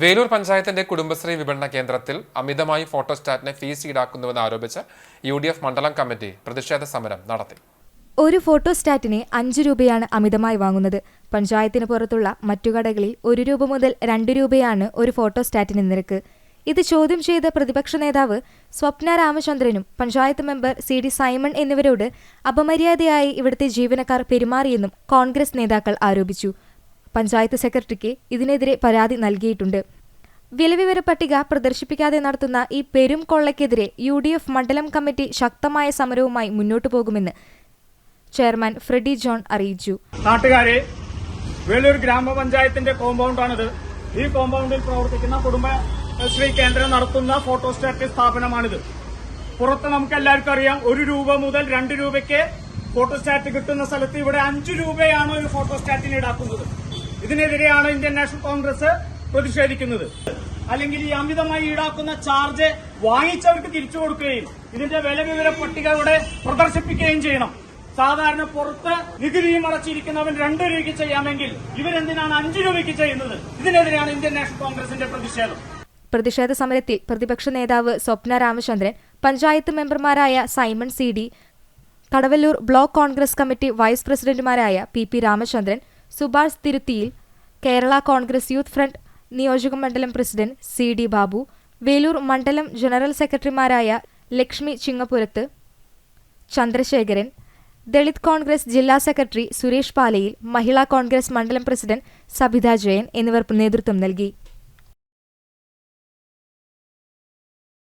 വേലൂർ പഞ്ചായത്തിന്റെ കുടുംബശ്രീ വിപണന കേന്ദ്രത്തിൽ അമിതമായി ഫോട്ടോസ്റ്റാറ്റിനെ ഫീസ് ഈടാക്കുന്നുവെന്ന് ആരോപിച്ച് യു ഡി എഫ് മണ്ഡലം കമ്മിറ്റി പ്രതിഷേധ സമരം നടത്തി. ഒരു ഫോട്ടോസ്റ്റാറ്റിനെ അഞ്ച് രൂപയാണ് അമിതമായി വാങ്ങുന്നത്. പഞ്ചായത്തിന് പുറത്തുള്ള മറ്റു കടകളിൽ ഒരു രൂപ മുതൽ രണ്ട് രൂപയാണ് ഒരു ഫോട്ടോസ്റ്റാറ്റിന് നിരക്ക്. ഇത് ചോദ്യം ചെയ്ത പ്രതിപക്ഷ നേതാവ് സ്വപ്ന രാമചന്ദ്രനും panchayat member C D Simon എന്നിവരോട് അപമര്യാദയായി ഇവിടുത്തെ ജീവനക്കാർ പെരുമാറിയെന്നും കോൺഗ്രസ് നേതാക്കൾ ആരോപിച്ചു. പഞ്ചായത്ത് സെക്രട്ടറിക്ക് ഇതിനെതിരെ പരാതി നൽകിയിട്ടുണ്ട്. വിലവിവര പട്ടിക പ്രദർശിപ്പിക്കാതെ നടത്തുന്ന ഈ പെരും കൊള്ളയ്ക്കെതിരെ യു ഡി എഫ് മണ്ഡലം കമ്മിറ്റി ശക്തമായ സമരവുമായി മുന്നോട്ടു പോകുമെന്ന് ചെയർമാൻ ഫ്രെഡി ജോൺ അറിയിച്ചു. നാട്ടുകാരെ വേലൂർ ഗ്രാമപഞ്ചായത്തിന്റെ കോമ്പൗണ്ടാണിത്. ഈ കോമ്പൗണ്ടിൽ പ്രവർത്തിക്കുന്ന കുടുംബശ്രീ കേന്ദ്രം നടത്തുന്ന ഫോട്ടോസ്റ്റാറ്റ് സ്ഥാപനമാണിത്. പുറത്ത് നമുക്ക് എല്ലാവർക്കും അറിയാം ഒരു രൂപ മുതൽ രണ്ട് രൂപയ്ക്ക് ഫോട്ടോസ്റ്റാറ്റ് കിട്ടുന്ന സ്ഥലത്ത് ഇവിടെ അഞ്ചു രൂപയാണ് ഒരു ഫോട്ടോസ്റ്റാറ്റിന് ഈടാക്കുന്നത്. ഇതിനെതിരെയാണ് ഇന്ത്യൻ നാഷണൽ കോൺഗ്രസ് പ്രതിഷേധിക്കുന്നത്. അല്ലെങ്കിൽ ഈ അമിതമായി ഈടാക്കുന്ന ചാർജ് വാങ്ങിച്ചവർക്ക് തിരിച്ചു കൊടുക്കുകയും ഇതിന്റെ വില വിവര പട്ടിക ഇവിടെ പ്രദർശിപ്പിക്കുകയും ചെയ്യണം. സാധാരണ പുറത്ത് നികുതിയും അടച്ചിരിക്കുന്നവൻ രണ്ട് രൂപയ്ക്ക് ചെയ്യാമെങ്കിൽ ഇവരെന്തിനാണ് അഞ്ചു രൂപയ്ക്ക് ചെയ്യുന്നത്? ഇതിനെതിരെയാണ് ഇന്ത്യൻ നാഷണൽ കോൺഗ്രസിന്റെ പ്രതിഷേധം. പ്രതിഷേധ സമരത്തിൽ പ്രതിപക്ഷ നേതാവ് സ്വപ്ന രാമചന്ദ്രൻ പഞ്ചായത്ത് മെമ്പർമാരായ Simon C D Kadavallur block Congress committee vice പ്രസിഡന്റുമാരായ പി പി രാമചന്ദ്രൻ സുഭാഷ് തിരുത്തിയിൽ കേരള കോൺഗ്രസ് യൂത്ത് ഫ്രണ്ട് നിയോജക മണ്ഡലം president C D Babu Veloor മണ്ഡലം ജനറൽ സെക്രട്ടറിമാരായ ലക്ഷ്മി ചിങ്ങപ്പുരത്ത് ചന്ദ്രശേഖരൻ ദളിത് കോൺഗ്രസ് ജില്ലാ സെക്രട്ടറി സുരേഷ് പാലയിൽ മഹിളാ കോൺഗ്രസ് മണ്ഡലം പ്രസിഡന്റ് സബിത ജയൻ എന്നിവർ നേതൃത്വം നൽകി.